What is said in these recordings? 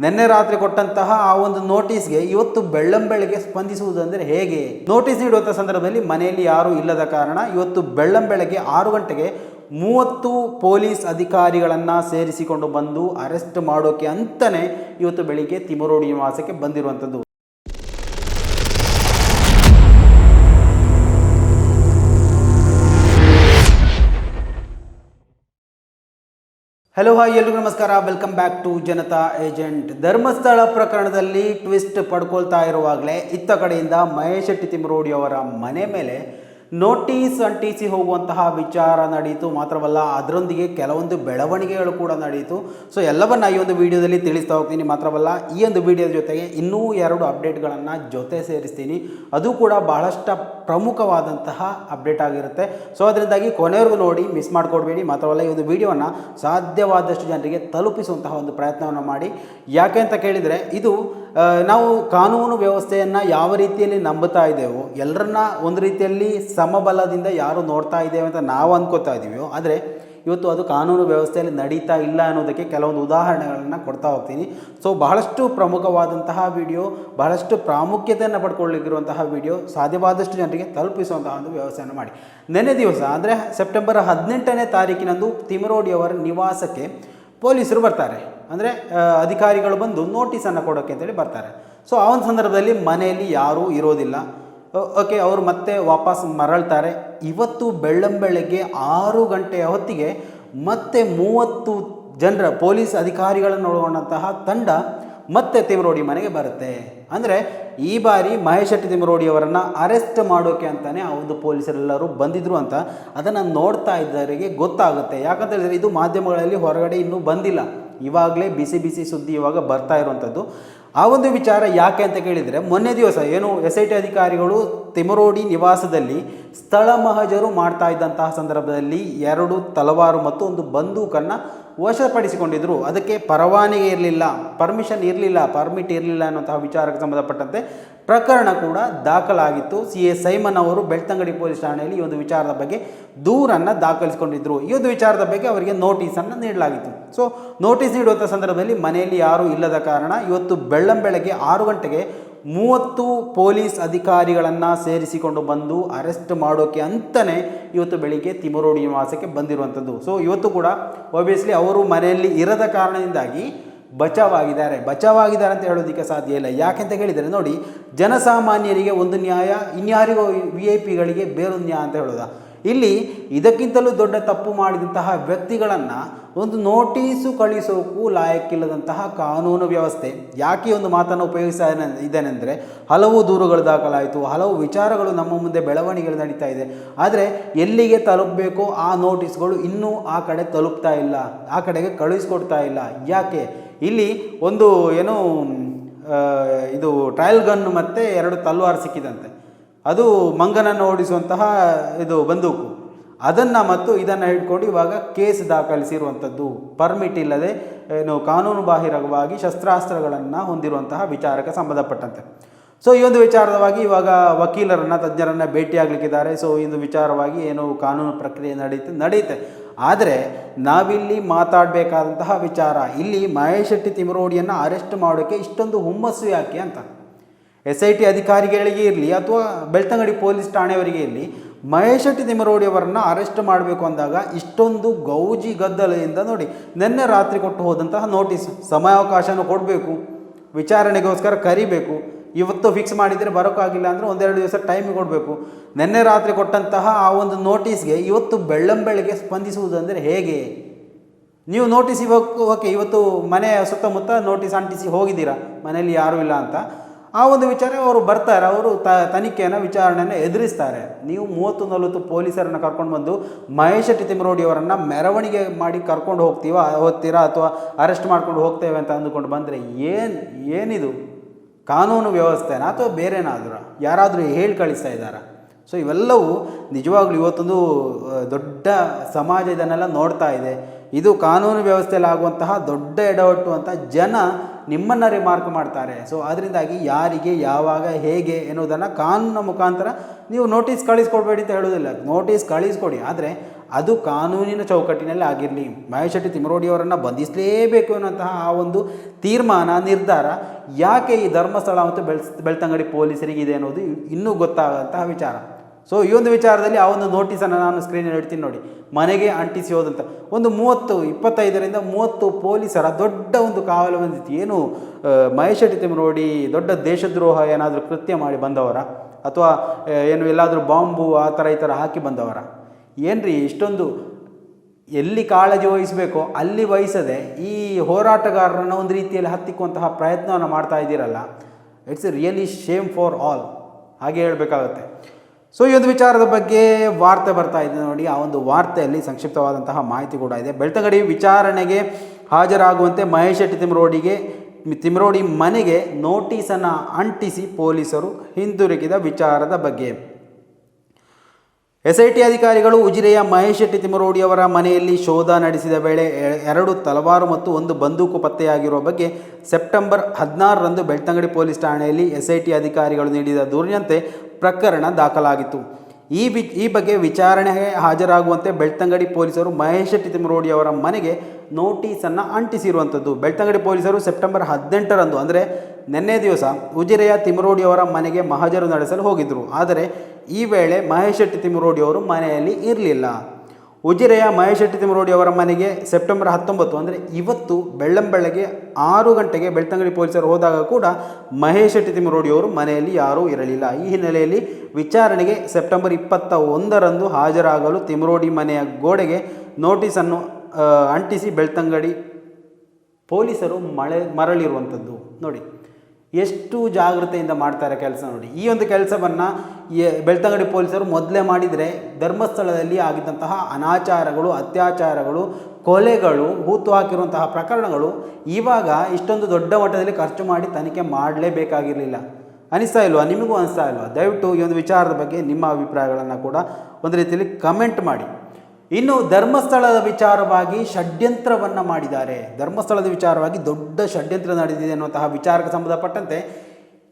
ನಿನ್ನೆ ರಾತ್ರಿ ಕೊಟ್ಟಂತಹ ಆ ಒಂದು ನೋಟಿಸ್ಗೆ ಇವತ್ತು ಬೆಳ್ಳಂಬೆಳಗ್ಗೆ ಸ್ಪಂದಿಸುವುದಂದರೆ ಹೇಗೆ? ನೋಟಿಸ್ ನೀಡುವಂಥ ಸಂದರ್ಭದಲ್ಲಿ ಮನೆಯಲ್ಲಿ ಯಾರೂ ಇಲ್ಲದ ಕಾರಣ ಇವತ್ತು ಬೆಳ್ಳಂಬೆಳಗ್ಗೆ ಆರು ಗಂಟೆಗೆ ಮೂವತ್ತು ಪೊಲೀಸ್ ಅಧಿಕಾರಿಗಳನ್ನು ಸೇರಿಸಿಕೊಂಡು ಬಂದು ಅರೆಸ್ಟ್ ಮಾಡೋಕೆ ಅಂತಲೇ ಇವತ್ತು ಬೆಳಿಗ್ಗೆ ತಿಮರೋಡಿ ನಿವಾಸಕ್ಕೆ ಬಂದಿರುವಂಥದ್ದು. ಹಲೋ ಹಾಯ್ ಎಲ್ರಿಗೂ ನಮಸ್ಕಾರ. Welcome back to Janata agent Dharmasthala ಪ್ರಕರಣದಲ್ಲಿ ಟ್ವಿಸ್ಟ್ ಪಡ್ಕೊಳ್ತಾ ಇರುವಾಗಲೇ ಇತ್ತ ಕಡೆಯಿಂದ ಮಹೇಶ್ ಶೆಟ್ಟಿ ಅವರ ಮನೆ ಮೇಲೆ ನೋಟಿಸ್ ಅಂಟಿಸಿ ಹೋಗುವಂತಹ ವಿಚಾರ ನಡೆಯಿತು. ಮಾತ್ರವಲ್ಲ, ಅದರೊಂದಿಗೆ ಕೆಲವೊಂದು ಬೆಳವಣಿಗೆಗಳು ಕೂಡ ನಡೆಯಿತು. ಸೊ ಎಲ್ಲವನ್ನು ಈ ಒಂದು ವಿಡಿಯೋದಲ್ಲಿ ತಿಳಿಸ್ತಾ ಹೋಗ್ತೀನಿ. ಮಾತ್ರವಲ್ಲ, ಈ ಒಂದು ವಿಡಿಯೋದ ಜೊತೆಗೆ ಇನ್ನೂ ಎರಡು ಅಪ್ಡೇಟ್ಗಳನ್ನು ಜೊತೆ ಸೇರಿಸ್ತೀನಿ. ಅದು ಕೂಡ ಬಹಳಷ್ಟು ಪ್ರಮುಖವಾದಂತಹ ಅಪ್ಡೇಟ್ ಆಗಿರುತ್ತೆ. ಸೊ ಅದರಿಂದಾಗಿ ಕೊನೆವರೆಗೂ ನೋಡಿ, ಮಿಸ್ ಮಾಡಿಕೊಡ್ಬೇಡಿ. ಮಾತ್ರವಲ್ಲ, ಈ ಒಂದು ವಿಡಿಯೋವನ್ನು ಸಾಧ್ಯವಾದಷ್ಟು ಜನರಿಗೆ ತಲುಪಿಸುವಂತಹ ಒಂದು ಪ್ರಯತ್ನವನ್ನು ಮಾಡಿ. ಯಾಕೆ ಅಂತ ಕೇಳಿದರೆ, ಇದು ನಾವು ಕಾನೂನು ವ್ಯವಸ್ಥೆಯನ್ನು ಯಾವ ರೀತಿಯಲ್ಲಿ ನಂಬುತ್ತಾ ಇದ್ದೇವೋ, ಎಲ್ಲರನ್ನ ಒಂದು ರೀತಿಯಲ್ಲಿ ಸಮಬಲದಿಂದ ಯಾರು ನೋಡ್ತಾ ಇದ್ದೇವೆ ಅಂತ ನಾವು ಅಂದ್ಕೋತಾ ಇದ್ದೀವೋ ಆದರೆ ಇವತ್ತು ಅದು ಕಾನೂನು ವ್ಯವಸ್ಥೆಯಲ್ಲಿ ನಡೀತಾ ಇಲ್ಲ ಅನ್ನೋದಕ್ಕೆ ಕೆಲವೊಂದು ಉದಾಹರಣೆಗಳನ್ನು ಕೊಡ್ತಾ ಹೋಗ್ತೀನಿ. ಸೊ ಬಹಳಷ್ಟು ಪ್ರಮುಖವಾದಂತಹ ವಿಡಿಯೋ ಬಹಳಷ್ಟು ಪ್ರಾಮುಖ್ಯತೆಯನ್ನು ಪಡ್ಕೊಳ್ಳಿರುವಂತಹ ವಿಡಿಯೋ ಸಾಧ್ಯವಾದಷ್ಟು ಜನರಿಗೆ ತಲುಪಿಸುವಂತಹ ಒಂದು ವ್ಯವಸ್ಥೆಯನ್ನು ಮಾಡಿ. ನೆನೆ ದಿವಸ, ಅಂದರೆ ಸೆಪ್ಟೆಂಬರ್ ಹದಿನೆಂಟನೇ ತಾರೀಕಿನಂದು ತಿಮರೋಡಿಯವರ ನಿವಾಸಕ್ಕೆ ಪೊಲೀಸರು ಬರ್ತಾರೆ. ಅಂದರೆ ಅಧಿಕಾರಿಗಳು ಬಂದು ನೋಟಿಸನ್ನು ಕೊಡೋಕ್ಕೆ ಅಂತೇಳಿ ಬರ್ತಾರೆ. ಸೊ ಆ ಒಂದು ಸಂದರ್ಭದಲ್ಲಿ ಮನೆಯಲ್ಲಿ ಯಾರೂ ಇರೋದಿಲ್ಲ. ಓಕೆ, ಅವರು ಮತ್ತೆ ವಾಪಸ್ ಮರಳ್ತಾರೆ. ಇವತ್ತು ಬೆಳ್ಳಂಬೆಳಗ್ಗೆ ಆರು ಗಂಟೆಯ ಹೊತ್ತಿಗೆ ಮತ್ತೆ ಮೂವತ್ತು ಜನರ ಪೊಲೀಸ್ ಅಧಿಕಾರಿಗಳನ್ನು ಒಳಗೊಂಡಂತಹ ತಂಡ ಮತ್ತೆ ತಿಮರೋಡಿ ಮನೆಗೆ ಬರುತ್ತೆ. ಅಂದರೆ ಈ ಬಾರಿ ಮಹೇಶ್ ಶೆಟ್ಟಿ ತಿಮರೋಡಿ ಅವರನ್ನು ಅರೆಸ್ಟ್ ಮಾಡೋಕೆ ಅಂತಾನೆ ಆ ಒಂದು ಪೊಲೀಸರೆಲ್ಲರೂ ಬಂದಿದ್ರು ಅಂತ ಅದನ್ನು ನೋಡ್ತಾ ಇದ್ದವರಿಗೆ ಗೊತ್ತಾಗುತ್ತೆ. ಯಾಕಂತ ಹೇಳಿದರೆ ಇದು ಮಾಧ್ಯಮಗಳಲ್ಲಿ ಹೊರಗಡೆ ಇನ್ನೂ ಬಂದಿಲ್ಲ. ಇವಾಗಲೇ ಬಿಸಿ ಬಿಸಿ ಸುದ್ದಿ ಇವಾಗ ಬರ್ತಾ ಇರುವಂಥದ್ದು ಆ ಒಂದು ವಿಚಾರ ಯಾಕೆ ಅಂತ ಕೇಳಿದರೆ, ಮೊನ್ನೆ ದಿವಸ ಏನು ಎಸ್ ಐ ಟಿ ಅಧಿಕಾರಿಗಳು ತಿಮರೋಡಿ ನಿವಾಸದಲ್ಲಿ ಸ್ಥಳ ಮಹಜರು ಮಾಡ್ತಾ ಇದ್ದಂತಹ ಸಂದರ್ಭದಲ್ಲಿ ಎರಡು ತಲವಾರು ಮತ್ತು ಒಂದು ಬಂದೂಕನ್ನು ವಶಪಡಿಸಿಕೊಂಡಿದ್ದರು ಅದಕ್ಕೆ ಪರವಾನಗಿ ಇರಲಿಲ್ಲ ಪರ್ಮಿಷನ್ ಇರಲಿಲ್ಲ ಪರ್ಮಿಟ್ ಇರಲಿಲ್ಲ ಅನ್ನುವಂತಹ ವಿಚಾರಕ್ಕೆ ಸಂಬಂಧಪಟ್ಟಂತೆ ಪ್ರಕರಣ ಕೂಡ ದಾಖಲಾಗಿತ್ತು. ಸಿ ಎ ಸೈಮನ್ ಅವರು ಬೆಳ್ತಂಗಡಿ ಪೊಲೀಸ್ ಠಾಣೆಯಲ್ಲಿ ಈ ಒಂದು ವಿಚಾರದ ಬಗ್ಗೆ ದೂರನ್ನು ದಾಖಲಿಸಿಕೊಂಡಿದ್ದರು ಈ ಒಂದು ವಿಚಾರದ ಬಗ್ಗೆ ಅವರಿಗೆ ನೋಟಿಸನ್ನು ನೀಡಲಾಗಿತ್ತು. ಸೊ, ನೋಟಿಸ್ ನೀಡುವಂಥ ಸಂದರ್ಭದಲ್ಲಿ ಮನೆಯಲ್ಲಿ ಯಾರೂ ಇಲ್ಲದ ಕಾರಣ ಇವತ್ತು ಬೆಳ್ಳಂಬೆಳಗ್ಗೆ ಆರು ಗಂಟೆಗೆ ಮೂವತ್ತು ಪೊಲೀಸ್ ಅಧಿಕಾರಿಗಳನ್ನು ಸೇರಿಸಿಕೊಂಡು ಬಂದು ಅರೆಸ್ಟ್ ಮಾಡೋಕೆ ಅಂತಲೇ ಇವತ್ತು ಬೆಳಿಗ್ಗೆ ತಿಮರೋಡಿ ನಿವಾಸಕ್ಕೆ ಬಂದಿರುವಂಥದ್ದು ಸೊ, ಇವತ್ತು ಕೂಡ ಒಬ್ವಿಯಸ್ಲಿ ಅವರು ಮನೆಯಲ್ಲಿ ಇರದ ಕಾರಣದಿಂದಾಗಿ ಬಚಾವಾಗಿದ್ದಾರೆ. ಬಚಾವಾಗಿದ್ದಾರೆ ಅಂತ ಹೇಳೋದಕ್ಕೆ ಸಾಧ್ಯ ಇಲ್ಲ. ಯಾಕೆಂತ ಹೇಳಿದರೆ ನೋಡಿ, ಜನಸಾಮಾನ್ಯರಿಗೆ ಒಂದು ನ್ಯಾಯ, ಇನ್ಯಾರಿಗೂ ವಿ ಐ ಪಿಗಳಿಗೆ ಬೇರೊಂದು ನ್ಯಾಯ ಅಂತ ಹೇಳೋದ. ಇಲ್ಲಿ ಇದಕ್ಕಿಂತಲೂ ದೊಡ್ಡ ತಪ್ಪು ಮಾಡಿದಂತಹ ವ್ಯಕ್ತಿಗಳನ್ನು ಒಂದು ನೋಟೀಸು ಕಳಿಸೋಕ್ಕೂ ಲಾಯಕ್ಕಿಲ್ಲದಂತಹ ಕಾನೂನು ವ್ಯವಸ್ಥೆ. ಯಾಕೆ ಒಂದು ಮಾತನ್ನು ಉಪಯೋಗಿಸ್ತಾ ಇದೇನೆಂದರೆ ಹಲವು ದೂರುಗಳು ದಾಖಲಾಯಿತು, ಹಲವು ವಿಚಾರಗಳು ನಮ್ಮ ಮುಂದೆ ಬೆಳವಣಿಗೆಗಳು ನಡೀತಾ ಇದೆ. ಆದರೆ ಎಲ್ಲಿಗೆ ತಲುಪಬೇಕೋ ಆ ನೋಟಿಸ್ಗಳು ಇನ್ನೂ ಆ ಕಡೆ ತಲುಪ್ತಾ ಇಲ್ಲ, ಆ ಕಡೆಗೆ ಕಳುಹಿಸ್ಕೊಡ್ತಾ ಇಲ್ಲ. ಯಾಕೆ? ಇಲ್ಲಿ ಒಂದು ಏನು ಇದು ಟ್ರಯಲ್ ಗನ್ ಮತ್ತು ಎರಡು ತಲ್ವಾರ್ ಸಿಕ್ಕಿದಂತೆ. ಅದು ಮಂಗನನ್ನು ಓಡಿಸುವಂತಹ ಇದು ಬಂದೂಕು. ಅದನ್ನು ಮತ್ತು ಇದನ್ನು ಹಿಡ್ಕೊಂಡು ಇವಾಗ ಕೇಸ್ ದಾಖಲಿಸಿರುವಂಥದ್ದು. ಪರ್ಮಿಟ್ ಇಲ್ಲದೆ, ಏನು, ಕಾನೂನು ಬಾಹಿರವಾಗಿ ಶಸ್ತ್ರಾಸ್ತ್ರಗಳನ್ನು ಹೊಂದಿರುವಂತಹ ವಿಚಾರಕ್ಕೆ ಸಂಬಂಧಪಟ್ಟಂತೆ. ಸೊ ಈ ಒಂದು ವಿಚಾರವಾಗಿ ಇವಾಗ ವಕೀಲರನ್ನು, ತಜ್ಞರನ್ನು ಭೇಟಿಯಾಗಲಿಕ್ಕಿದ್ದಾರೆ. ಸೊ ಒಂದು ವಿಚಾರವಾಗಿ ಏನು ಕಾನೂನು ಪ್ರಕ್ರಿಯೆ ನಡೆಯುತ್ತೆ ನಡೆಯುತ್ತೆ ಆದರೆ ನಾವಿಲ್ಲಿ ಮಾತಾಡಬೇಕಾದಂತಹ ವಿಚಾರ, ಇಲ್ಲಿ ಮಹೇಶ್ ಶೆಟ್ಟಿ ತಿಮರೋಡಿಯನ್ನು ಅರೆಸ್ಟ್ ಮಾಡೋಕ್ಕೆ ಇಷ್ಟೊಂದು ಹುಮ್ಮಸ್ಸು ಯಾಕೆ ಅಂತ. ಎಸ್ ಐ ಟಿ ಅಧಿಕಾರಿಗಳಿಗೆ ಇರಲಿ ಅಥವಾ ಬೆಳ್ತಂಗಡಿ ಪೊಲೀಸ್ ಠಾಣೆಯವರಿಗೆ ಇರಲಿ, ಮಹೇಶ್ ಶೆಟ್ಟಿ ತಿಮರೋಡಿ ಅವರನ್ನು ಅರೆಸ್ಟ್ ಮಾಡಬೇಕು ಅಂದಾಗ ಇಷ್ಟೊಂದು ಗೌಜಿ ಗದ್ದಲದಿಂದ ನೋಡಿ, ನಿನ್ನೆ ರಾತ್ರಿ ಕೊಟ್ಟು ಹೋದಂತಹ ನೋಟಿಸ್ ಸಮಯಾವಕಾಶನ ಕೊಡಬೇಕು, ವಿಚಾರಣೆಗೋಸ್ಕರ ಕರಿಬೇಕು ಇವತ್ತು ಫಿಕ್ಸ್ ಮಾಡಿದರೆ ಬರೋಕ್ಕಾಗಿಲ್ಲ ಅಂದರೆ ಒಂದೆರಡು ದಿವಸ ಟೈಮ್ ಕೊಡಬೇಕು. ನಿನ್ನೆ ರಾತ್ರಿ ಕೊಟ್ಟಂತಹ ಆ ಒಂದು ನೋಟಿಸ್ಗೆ ಇವತ್ತು ಬೆಳ್ಳಂಬೆಳಗ್ಗೆ ಸ್ಪಂದಿಸುವುದಂದರೆ ಹೇಗೆ? ನೀವು ನೋಟಿಸ್ ಇವಾಗ ಓಕೆ ಇವತ್ತು ಮನೆಯ ಸುತ್ತಮುತ್ತ ನೋಟಿಸ್ ಅಂಟಿಸಿ ಹೋಗಿದ್ದೀರಾ? ಮನೆಯಲ್ಲಿ ಯಾರೂ ಇಲ್ಲ ಅಂತ. ಆ ಒಂದು ವಿಚಾರ ಅವರು ಬರ್ತಾರೆ, ಅವರು ತ ತನಿಖೆಯನ್ನು, ವಿಚಾರಣೆಯನ್ನು ಎದುರಿಸ್ತಾರೆ. ನೀವು ಮೂವತ್ತು ನಲವತ್ತು ಪೊಲೀಸರನ್ನು ಕರ್ಕೊಂಡು ಬಂದು ಮಹೇಶ್ ಅವರನ್ನು ಮೆರವಣಿಗೆ ಮಾಡಿ ಕರ್ಕೊಂಡು ಹೋಗ್ತೀವ, ಹೋಗ್ತೀರಾ ಅಥವಾ ಅರೆಸ್ಟ್ ಮಾಡ್ಕೊಂಡು ಹೋಗ್ತೇವೆ ಅಂತ ಅಂದುಕೊಂಡು ಬಂದರೆ ಏನು ಏನಿದು? ಕಾನೂನು ವ್ಯವಸ್ಥೆನ ಅಥವಾ ಬೇರೇನಾದ್ರೂ ಯಾರಾದರೂ ಹೇಳಿ ಕಳಿಸ್ತಾ ಇದ್ದಾರಾ? ಸೊ ಇವೆಲ್ಲವೂ ನಿಜವಾಗ್ಲೂ ಇವತ್ತೊಂದು ದೊಡ್ಡ ಸಮಾಜ ಇದನ್ನೆಲ್ಲ ನೋಡ್ತಾ ಇದೆ. ಇದು ಕಾನೂನು ವ್ಯವಸ್ಥೆಯಲ್ಲಿ ಆಗುವಂತಹ ದೊಡ್ಡ ಎಡವಟ್ಟು ಅಂತ ಜನ ನಿಮ್ಮನ್ನು ರಿಮಾರ್ಕ್ ಮಾಡ್ತಾರೆ. ಸೊ ಅದರಿಂದಾಗಿ ಯಾರಿಗೆ, ಯಾವಾಗ, ಹೇಗೆ ಎನ್ನುವುದನ್ನು ಕಾನೂನಿನ ಮುಖಾಂತರ ನೀವು ನೋಟಿಸ್ ಕಳಿಸ್ಕೊಡ್ಬೇಡಿ ಅಂತ ಹೇಳೋದಿಲ್ಲ ನೋಟಿಸ್ ಕಳಿಸ್ಕೊಡಿ. ಆದರೆ ಅದು ಕಾನೂನಿನ ಚೌಕಟ್ಟಿನಲ್ಲಿ ಆಗಿರಲಿ, ಮಹೇಶ್ ಶೆಟ್ಟಿ ತಿಮರೋಡಿಯವರನ್ನು ಬಂಧಿಸಲೇಬೇಕು ಅನ್ನುವಂತಹ ಆ ಒಂದು ತೀರ್ಮಾನ, ನಿರ್ಧಾರ ಯಾಕೆ ಈ ಧರ್ಮಸ್ಥಳ ಮತ್ತು ಬೆಳ್ಸ್ ಬೆಳ್ತಂಗಡಿ ಪೊಲೀಸರಿಗೆ ಇದೆ ಅನ್ನೋದು ಇನ್ನೂ ಗೊತ್ತಾಗಂತಹ ವಿಚಾರ. ಸೊ ಈ ಒಂದು ವಿಚಾರದಲ್ಲಿ ಆ ಒಂದು ನೋಟಿಸನ್ನು ನಾನು ಸ್ಕ್ರೀನಲ್ಲಿ ಇಡ್ತೀನಿ ನೋಡಿ. ಮನೆಗೆ ಅಂಟಿಸಿ ಹೋದಂಥ ಒಂದು ಮೂವತ್ತು, ಇಪ್ಪತ್ತೈದರಿಂದ ಮೂವತ್ತು ಪೊಲೀಸರ ದೊಡ್ಡ ಒಂದು ಕಾವಲು ಬಂದಿತ್ತು. ಏನು ಮಹೇಶ್ ಶೆಟ್ಟಿ ತಿಮರೋಡಿ ದೊಡ್ಡ ದೇಶದ್ರೋಹ ಏನಾದರೂ ಕೃತ್ಯ ಮಾಡಿ ಬಂದವರ? ಅಥವಾ ಏನು, ಎಲ್ಲಾದರೂ ಬಾಂಬು ಆ ಥರ ಈ ಥರ ಹಾಕಿ ಬಂದವರ? ಏನ್ರಿ ಇಷ್ಟೊಂದು ಎಲ್ಲಿ ಕಾಳಜಿ ವಹಿಸಬೇಕೋ ಅಲ್ಲಿ ವಹಿಸದೆ ಈ ಹೋರಾಟಗಾರರನ್ನ ಒಂದು ರೀತಿಯಲ್ಲಿ ಹತ್ತಿಕ್ಕುವಂತಹ ಪ್ರಯತ್ನವನ್ನು ಮಾಡ್ತಾ ಇದ್ದೀರಲ್ಲ it's a really shame for all ಹಾಗೆ ಹೇಳಬೇಕಾಗುತ್ತೆ. ಸೊ ಈ ಒಂದು ವಿಚಾರದ ಬಗ್ಗೆ ವಾರ್ತೆ ಬರ್ತಾ ಇದೆ ನೋಡಿ, ಆ ಒಂದು ವಾರ್ತೆಯಲ್ಲಿ ಸಂಕ್ಷಿಪ್ತವಾದಂತಹ ಮಾಹಿತಿ ಕೂಡ ಇದೆ. ಬೆಳ್ತಂಗಡಿ ವಿಚಾರಣೆಗೆ ಹಾಜರಾಗುವಂತೆ ಮಹೇಶ್ ಶೆಟ್ಟಿ ತಿಮ್ರೋಡಿಗೆ, ತಿಮ್ರೋಡಿ ಮನೆಗೆ ನೋಟಿಸನ್ನು ಅಂಟಿಸಿ ಪೊಲೀಸರು ಹಿಂದಿರುಗಿದ ವಿಚಾರದ ಬಗ್ಗೆ. ಎಸ್ಐಟಿ ಅಧಿಕಾರಿಗಳು ಉಜಿರೆಯ ಮಹೇಶ್ ಶೆಟ್ಟಿ ತಿಮರೋಡಿಯವರ ಮನೆಯಲ್ಲಿ ಶೋಧ ನಡೆಸಿದ ವೇಳೆ ಎರಡು ತಲವಾರು ಮತ್ತು ಒಂದು ಬಂದೂಕು ಪತ್ತೆಯಾಗಿರುವ ಬಗ್ಗೆ ಸೆಪ್ಟೆಂಬರ್ ಹದಿನಾರರಂದು ಬೆಳ್ತಂಗಡಿ ಪೊಲೀಸ್ ಠಾಣೆಯಲ್ಲಿ ಎಸ್ಐಟಿ ಅಧಿಕಾರಿಗಳು ನೀಡಿದ ದೂರಿನಂತೆ ಪ್ರಕರಣ ದಾಖಲಾಗಿತ್ತು. ಈ ವಿ, ಈ ಬಗ್ಗೆ ವಿಚಾರಣೆಗೆ ಹಾಜರಾಗುವಂತೆ ಬೆಳ್ತಂಗಡಿ ಪೊಲೀಸರು ಮಹೇಶ್ ಶೆಟ್ಟಿ ತಿಮರೋಡಿಯವರ ಮನೆಗೆ ನೋಟಿಸನ್ನು ಅಂಟಿಸಿರುವಂಥದ್ದು. ಬೆಳ್ತಂಗಡಿ ಪೊಲೀಸರು ಸೆಪ್ಟೆಂಬರ್ ಹದಿನೆಂಟರಂದು, ಅಂದರೆ ನಿನ್ನೆ ದಿವಸ ಉಜಿರೆಯ ತಿಮರೋಡಿಯವರ ಮನೆಗೆ ಮಹಜರು ನಡೆಸಲು ಹೋಗಿದ್ದರು. ಆದರೆ ಈ ವೇಳೆ ಮಹೇಶ್ ಶೆಟ್ಟಿ ತಿಮರೋಡಿಯವರು ಮನೆಯಲ್ಲಿ ಇರಲಿಲ್ಲ. ಉಜಿರೆಯ ಮಹೇಶ್ ಶೆಟ್ಟಿ ತಿಮರೋಡಿಯವರ ಮನೆಗೆ ಸೆಪ್ಟೆಂಬರ್ ಹತ್ತೊಂಬತ್ತು ಅಂದರೆ ಇವತ್ತು ಬೆಳ್ಳಂಬೆಳಗ್ಗೆ ಆರು ಗಂಟೆಗೆ ಬೆಳ್ತಂಗಡಿ ಪೊಲೀಸರು ಹೋದಾಗ ಕೂಡ ಮಹೇಶ್ ಶೆಟ್ಟಿ ತಿಮರೋಡಿಯವರು ಮನೆಯಲ್ಲಿ ಯಾರೂ ಇರಲಿಲ್ಲ. ಈ ಹಿನ್ನೆಲೆಯಲ್ಲಿ ವಿಚಾರಣೆಗೆ ಸೆಪ್ಟೆಂಬರ್ ಇಪ್ಪತ್ತ ಒಂದರಂದು ಹಾಜರಾಗಲು ತಿಮರೋಡಿ ಮನೆಯ ಗೋಡೆಗೆ ನೋಟಿಸನ್ನು ಅಂಟಿಸಿ ಬೆಳ್ತಂಗಡಿ ಪೊಲೀಸರು ಮಳೆ ಮರಳಿರುವಂಥದ್ದು. ನೋಡಿ. ಎಷ್ಟು ಜಾಗೃತೆಯಿಂದ ಮಾಡ್ತಾರೆ ಕೆಲಸ ನೋಡಿ. ಈ ಒಂದು ಕೆಲಸವನ್ನು ಬೆಳ್ತಂಗಡಿ ಪೊಲೀಸರು ಮೊದಲೇ ಮಾಡಿದರೆ ಧರ್ಮಸ್ಥಳದಲ್ಲಿ ಆಗಿದ್ದಂತಹ ಅನಾಚಾರಗಳು, ಅತ್ಯಾಚಾರಗಳು, ಕೊಲೆಗಳು, ಹೂತು ಹಾಕಿರುವಂತಹ ಪ್ರಕರಣಗಳು ಇವಾಗ ಇಷ್ಟೊಂದು ದೊಡ್ಡ ಮಟ್ಟದಲ್ಲಿ ಖರ್ಚು ಮಾಡಿ ತನಿಖೆ ಮಾಡಲೇಬೇಕಾಗಿರಲಿಲ್ಲ. ಅನಿಸ್ತಾ ಇಲ್ವಾ? ನಿಮಗೂ ಅನಿಸ್ತಾ ಇಲ್ವಾ? ದಯವಿಟ್ಟು ಈ ಒಂದು ವಿಚಾರದ ಬಗ್ಗೆ ನಿಮ್ಮ ಅಭಿಪ್ರಾಯಗಳನ್ನು ಕೂಡ ಒಂದು ರೀತಿಯಲ್ಲಿ ಕಮೆಂಟ್ ಮಾಡಿ. ಇನ್ನು ಧರ್ಮಸ್ಥಳದ ವಿಚಾರವಾಗಿ ಷಡ್ಯಂತ್ರವನ್ನು ಮಾಡಿದ್ದಾರೆ. ಧರ್ಮಸ್ಥಳದ ವಿಚಾರವಾಗಿ ದೊಡ್ಡ ಷಡ್ಯಂತ್ರ ನಡೆದಿದೆ ಅನ್ನುವಂತಹ ವಿಚಾರಕ್ಕೆ ಸಂಬಂಧಪಟ್ಟಂತೆ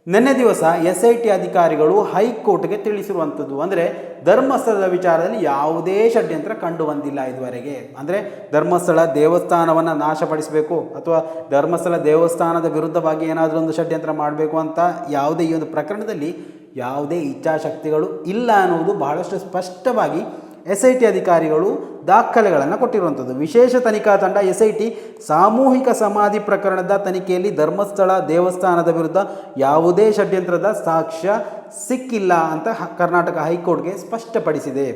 ನಿನ್ನೆ ದಿವಸ ಎಸ್ ಐ ಟಿ ಅಧಿಕಾರಿಗಳು ಹೈಕೋರ್ಟ್ಗೆ ತಿಳಿಸಿರುವಂಥದ್ದು ಅಂದರೆ ಧರ್ಮಸ್ಥಳದ ವಿಚಾರದಲ್ಲಿ ಯಾವುದೇ ಷಡ್ಯಂತ್ರ ಕಂಡು ಬಂದಿಲ್ಲ ಇದುವರೆಗೆ. ಅಂದರೆ ಧರ್ಮಸ್ಥಳ ದೇವಸ್ಥಾನವನ್ನು ನಾಶಪಡಿಸಬೇಕು ಅಥವಾ ಧರ್ಮಸ್ಥಳ ದೇವಸ್ಥಾನದ ವಿರುದ್ಧವಾಗಿ ಏನಾದರೂ ಒಂದು ಷಡ್ಯಂತ್ರ ಮಾಡಬೇಕು ಅಂತ ಯಾವುದೇ ಈ ಒಂದು ಪ್ರಕರಣದಲ್ಲಿ ಯಾವುದೇ ಇಚ್ಛಾಶಕ್ತಿಗಳು ಇಲ್ಲ ಅನ್ನುವುದು ಬಹಳಷ್ಟು ಸ್ಪಷ್ಟವಾಗಿ ಎಸ್ ಐ ಟಿ ಅಧಿಕಾರಿಗಳು ದಾಖಲೆಗಳನ್ನು ಕೊಟ್ಟಿರುವಂಥದ್ದು. ವಿಶೇಷ ತನಿಖಾ ತಂಡ ಎಸ್ ಐ ಟಿ ಸಾಮೂಹಿಕ ಸಮಾಧಿ ಪ್ರಕರಣದ ತನಿಖೆಯಲ್ಲಿ ಧರ್ಮಸ್ಥಳ ದೇವಸ್ಥಾನದ ವಿರುದ್ಧ ಯಾವುದೇ ಷಡ್ಯಂತ್ರದ ಸಾಕ್ಷ್ಯ ಸಿಕ್ಕಿಲ್ಲ ಅಂತ ಕರ್ನಾಟಕ ಹೈಕೋರ್ಟ್ಗೆ ಸ್ಪಷ್ಟಪಡಿಸಿದೆ.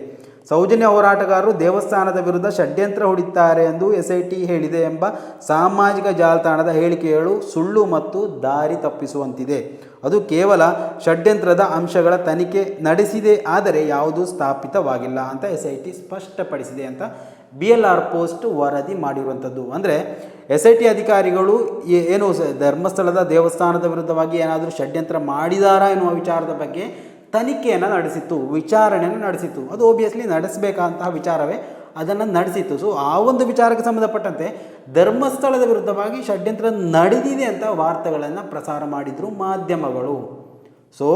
ಸೌಜನ್ಯ ಹೋರಾಟಗಾರರು ದೇವಸ್ಥಾನದ ವಿರುದ್ಧ ಷಡ್ಯಂತ್ರ ಹೂಡಿದ್ದಾರೆ ಎಂದು ಎಸ್ಐಟಿ ಹೇಳಿದೆ ಎಂಬ ಸಾಮಾಜಿಕ ಜಾಲತಾಣದ ಹೇಳಿಕೆಗಳು ಸುಳ್ಳು ಮತ್ತು ದಾರಿ ತಪ್ಪಿಸುವಂತಿದೆ. ಅದು ಕೇವಲ ಷಡ್ಯಂತ್ರದ ಅಂಶಗಳ ತನಿಖೆ ನಡೆಸಿದೆ, ಆದರೆ ಯಾವುದೂ ಸ್ಥಾಪಿತವಾಗಿಲ್ಲ ಅಂತ ಎಸ್ ಸ್ಪಷ್ಟಪಡಿಸಿದೆ ಅಂತ ಬಿ ಎಲ್ ಆರ್ ಪೋಸ್ಟ್ ವರದಿ ಮಾಡಿರುವಂಥದ್ದು ಅಂದರೆ ಎಸ್ ಐ ಟಿ ಅಧಿಕಾರಿಗಳು ಏನು ಧರ್ಮಸ್ಥಳದ ದೇವಸ್ಥಾನದ ವಿರುದ್ಧವಾಗಿ ಏನಾದರೂ ಷಡ್ಯಂತ್ರ ಮಾಡಿದಾರಾ ಎನ್ನುವ ವಿಚಾರದ ಬಗ್ಗೆ ತನಿಖೆಯನ್ನು ನಡೆಸಿತ್ತು, ವಿಚಾರಣೆಯನ್ನು ನಡೆಸಿತ್ತು. ಅದು ಓಬಿಯಸ್ಲಿ ನಡೆಸಬೇಕಾದಂತಹ ವಿಚಾರವೇ. ಅದನ್ನು ನಡೆಸಿತ್ತು. ಸೊ ಆ ಒಂದು ವಿಚಾರಕ್ಕೆ ಸಂಬಂಧಪಟ್ಟಂತೆ ಧರ್ಮಸ್ಥಳದ ವಿರುದ್ಧವಾಗಿ ಷಡ್ಯಂತ್ರ ನಡೆದಿದೆ ಅಂತ ವಾರ್ತೆಗಳನ್ನು ಪ್ರಸಾರ ಮಾಡಿದರು ಮಾಧ್ಯಮಗಳು. ಸೊ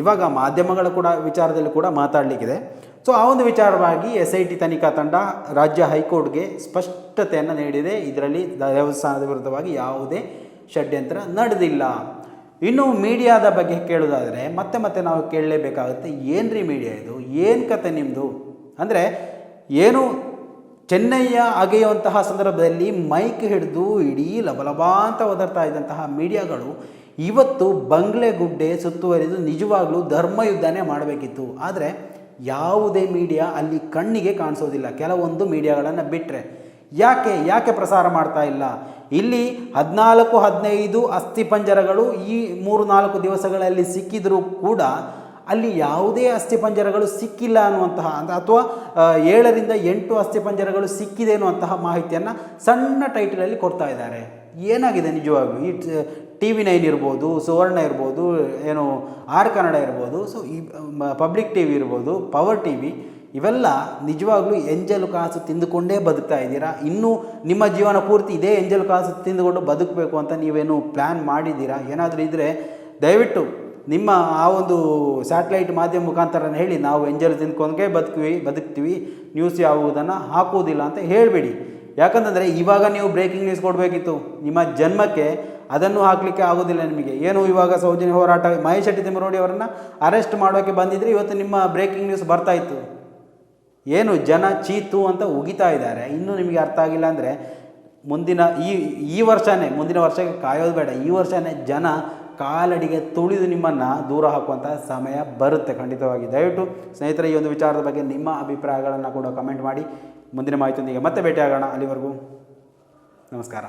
ಇವಾಗ ಮಾಧ್ಯಮಗಳ ಕೂಡ ವಿಚಾರದಲ್ಲಿ ಕೂಡ ಮಾತಾಡಲಿಕ್ಕಿದೆ. ಸೊ ಆ ಒಂದು ವಿಚಾರವಾಗಿ ಎಸ್ ಐ ಟಿ ತನಿಖಾ ತಂಡ ರಾಜ್ಯ ಹೈಕೋರ್ಟ್ಗೆ ಸ್ಪಷ್ಟತೆಯನ್ನು ನೀಡಿದೆ. ಇದರಲ್ಲಿ ದೇವಸ್ಥಾನದ ವಿರುದ್ಧವಾಗಿ ಯಾವುದೇ ಷಡ್ಯಂತ್ರ ನಡೆದಿಲ್ಲ. ಇನ್ನು ಮೀಡಿಯಾದ ಬಗ್ಗೆ ಕೇಳೋದಾದರೆ ಮತ್ತೆ ಮತ್ತೆ ನಾವು ಕೇಳಲೇಬೇಕಾಗುತ್ತೆ, ಏನ್ರಿ ಮೀಡಿಯಾ ಇದು? ಏನು ಕತೆ ನಿಮ್ಮದು ಅಂದರೆ ಏನು ಚೆನ್ನೈಯ ಅಗೆಯುವಂತಹ ಸಂದರ್ಭದಲ್ಲಿ ಮೈಕ್ ಹಿಡಿದು ಇಡೀ ಲಬಲಬಾಂತ ಒದರ್ತಾ ಇದ್ದಂತಹ ಮೀಡಿಯಾಗಳು ಇವತ್ತು ಬಂಗ್ಲೆಗುಡ್ಡೆ ಸುತ್ತುವರಿದು ನಿಜವಾಗ್ಲೂ ಧರ್ಮಯುದ್ಧನೇ ಮಾಡಬೇಕಿತ್ತು. ಆದರೆ ಯಾವುದೇ ಮೀಡಿಯಾ ಅಲ್ಲಿ ಕಣ್ಣಿಗೆ ಕಾಣಿಸೋದಿಲ್ಲ. ಕೆಲವೊಂದು ಮೀಡಿಯಾಗಳನ್ನು ಬಿಟ್ಟರೆ ಯಾಕೆ ಯಾಕೆ ಪ್ರಸಾರ ಮಾಡ್ತಾ ಇಲ್ಲ? ಇಲ್ಲಿ ಹದಿನಾಲ್ಕು, ಹದಿನೈದು ಅಸ್ಥಿಪಂಜರಗಳು ಈ ಮೂರು, ನಾಲ್ಕು ದಿವಸಗಳಲ್ಲಿ ಸಿಕ್ಕಿದರೂ ಕೂಡ ಅಲ್ಲಿ ಯಾವುದೇ ಅಸ್ಥಿಪಂಜರಗಳು ಸಿಕ್ಕಿಲ್ಲ ಅನ್ನುವಂತಹ ಅಥವಾ ಏಳರಿಂದ ಎಂಟು ಅಸ್ಥಿಪಂಜರಗಳು ಸಿಕ್ಕಿದೆ ಅನ್ನುವಂತಹ ಮಾಹಿತಿಯನ್ನು ಸಣ್ಣ ಟೈಟಲಲ್ಲಿ ಕೊಡ್ತಾ ಇದ್ದಾರೆ. ಏನಾಗಿದೆ ನಿಜವಾಗ್ಲೂ? ಈ ಟಿ ವಿ ನೈನ್ ಇರ್ಬೋದು, ಸುವರ್ಣ ಇರ್ಬೋದು, ಏನು, ಆರ್ ಕನ್ನಡ ಇರ್ಬೋದು, ಸೊ, ಈ ಪಬ್ಲಿಕ್ ಟಿ ವಿ ಇರ್ಬೋದು, ಪವರ್ ಟಿ ವಿ ಇವೆಲ್ಲ ನಿಜವಾಗ್ಲೂ ಎಂಜಲು ಕಾಸು ತಿಂದುಕೊಂಡೇ ಬದುಕ್ತಾ ಇದ್ದೀರಾ? ಇನ್ನೂ ನಿಮ್ಮ ಜೀವನ ಪೂರ್ತಿ ಇದೇ ಎಂಜಲು ಕಾಸು ತಿಂದುಕೊಂಡು ಬದುಕಬೇಕು ಅಂತ ನೀವೇನು ಪ್ಲ್ಯಾನ್ ಮಾಡಿದ್ದೀರಾ? ಏನಾದರೂ ಇದ್ದರೆ ದಯವಿಟ್ಟು ನಿಮ್ಮ ಆ ಒಂದು ಸ್ಯಾಟಲೈಟ್ ಮಾಧ್ಯಮ ಮುಖಾಂತರ ಹೇಳಿ. ನಾವು ಎಂಜಲು ತಿಂದ್ಕೊಂಡೇ ಬದುಕ್ವಿ, ಬದುಕ್ತೀವಿ. ನ್ಯೂಸ್ ಯಾವುದನ್ನು ಹಾಕುವುದಿಲ್ಲ ಅಂತ ಹೇಳಬೇಡಿ. ಯಾಕಂತಂದರೆ ಇವಾಗ ನೀವು ಬ್ರೇಕಿಂಗ್ ನ್ಯೂಸ್ ಕೊಡಬೇಕಿತ್ತು. ನಿಮ್ಮ ಜನ್ಮಕ್ಕೆ ಅದನ್ನು ಹಾಕಲಿಕ್ಕೆ ಆಗೋದಿಲ್ಲ ನಿಮಗೆ. ಏನು ಇವಾಗ ಸೌಜನ್ಯ ಹೋರಾಟ, ಮಹೇಶ್ ಶೆಟ್ಟಿ ತಿಮ್ಮರೋಡಿ ಅವರನ್ನು ಅರೆಸ್ಟ್ ಮಾಡೋಕ್ಕೆ ಬಂದಿದ್ರೆ ಇವತ್ತು ನಿಮ್ಮ ಬ್ರೇಕಿಂಗ್ ನ್ಯೂಸ್ ಬರ್ತಾ ಇತ್ತು. ಏನು ಜನ ಚೀತು ಅಂತ ಉಗಿತಾ ಇದ್ದಾರೆ. ಇನ್ನೂ ನಿಮಗೆ ಅರ್ಥ ಆಗಿಲ್ಲ ಅಂದರೆ ಮುಂದಿನ ಈ ಈ ವರ್ಷವೇ ಮುಂದಿನ ವರ್ಷಕ್ಕೆ ಕಾಯೋದು ಬೇಡ. ಈ ವರ್ಷವೇ ಜನ ಕಾಲಡಿಗೆ ತುಳಿದು ನಿಮ್ಮನ್ನು ದೂರ ಹಾಕುವಂಥ ಸಮಯ ಬರುತ್ತೆ ಖಂಡಿತವಾಗಿ. ದಯವಿಟ್ಟು ಸ್ನೇಹಿತರೆ, ಈ ಒಂದು ವಿಚಾರದ ಬಗ್ಗೆ ನಿಮ್ಮ ಅಭಿಪ್ರಾಯಗಳನ್ನು ಕೂಡ ಕಮೆಂಟ್ ಮಾಡಿ. ಮುಂದಿನ ಮಾಹಿತಿಯೊಂದಿಗೆ ಮತ್ತೆ ಭೇಟಿಯಾಗೋಣ. ಅಲ್ಲಿವರೆಗೂ ನಮಸ್ಕಾರ.